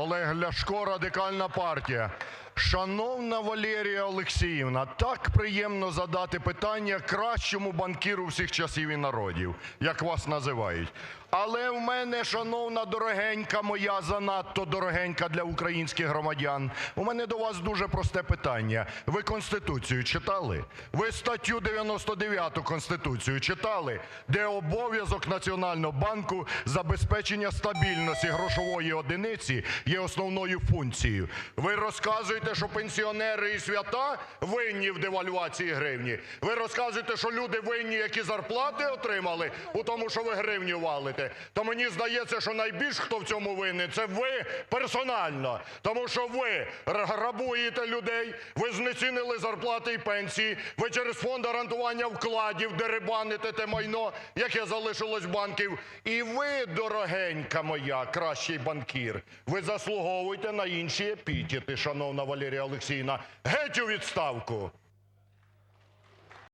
Олег Ляшко, Радикальна партія. Шановна Валерія Олексіївна, так приємно задати питання кращому банкіру всіх часів і народів, як вас називають. Але в мене, шановна дорогенька моя, занадто дорогенька для українських громадян, у мене до вас дуже просте питання. Ви Конституцію читали? Ви статтю 99 Конституцію читали, де обов'язок Національного банку забезпечення стабільності грошової одиниці є основною функцією. Ви розказуєте, що пенсіонери і свята винні в девальвації гривні. Ви розказуєте, що люди винні, які зарплати отримали, у тому, що ви гривню валите. То мені здається, що найбільш хто в цьому винен, це ви персонально. Тому що ви грабуєте людей, ви знецінили зарплати і пенсії, ви через фонд гарантування вкладів дерибаните те майно, яке залишилось банків. І ви, дорогенька моя, кращий банкір, ви заслуговуєте на інші епітети, шановна Валерія Олексіївна. Геть у відставку!